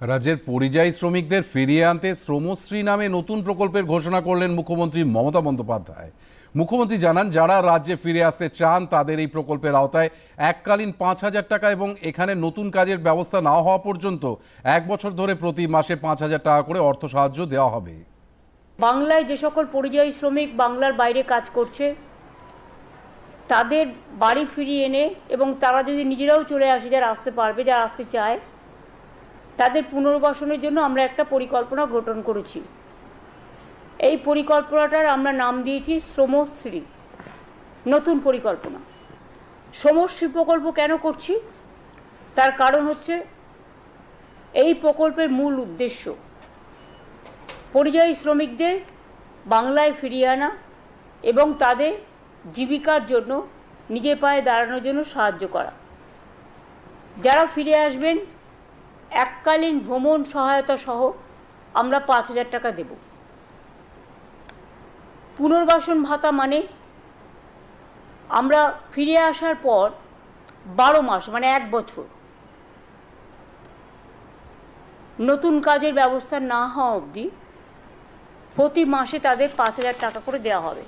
রাজ্যের পরিযায়ী শ্রমিকদের ফিরিয়ে আনতে শ্রমশ্রী নামে নতুন প্রকল্পের ঘোষণা করলেন মুখ্যমন্ত্রী মমতা বন্দ্যোপাধ্যায়। মুখ্যমন্ত্রী জানান, যারা রাজ্যে ফিরে আসতে চান, তাদের এই প্রকল্পের আওতায় এককালীন পাঁচ হাজার টাকা এবং এখানে নতুন কাজের ব্যবস্থা না হওয়া পর্যন্ত এক বছর ধরে প্রতি মাসে পাঁচ হাজার টাকা করে অর্থ সাহায্য দেওয়া হবে। বাংলায় যে সকল পরিযায়ী শ্রমিক বাংলার বাইরে কাজ করছে, তাদের বাড়ি ফিরিয়ে এনে এবং তারা যদি নিজেরাও চলে আসে, যারা আসতে পারবে, যারা আসতে চায় তাদের পুনর্বাসনের জন্য আমরা একটা পরিকল্পনা গঠন করেছি। এই পরিকল্পনাটার আমরা নাম দিয়েছি শ্রমশ্রী। নতুন পরিকল্পনা। শ্রমশ্রী প্রকল্প কেন করছি? তার কারণ হচ্ছে এই প্রকল্পের মূল উদ্দেশ্য। পরিযায়ী শ্রমিকদের বাংলায় ফিরিয়ে আনা এবং তাদের জীবিকার জন্য, নিজের পায়ে দাঁড়ানোর জন্য সাহায্য করা। যারা ফিরে আসবেন এককালীন ভ্রমণ সহায়তা সহ আমরা পাঁচ হাজার টাকা দেব। পুনর্বাসন ভাতা মানে আমরা ফিরে আসার পর বারো মাস মানে এক বছর, নতুন কাজের ব্যবস্থা না হওয়া অবধি প্রতি মাসে তাদের পাঁচ হাজার টাকা করে দেওয়া হবে।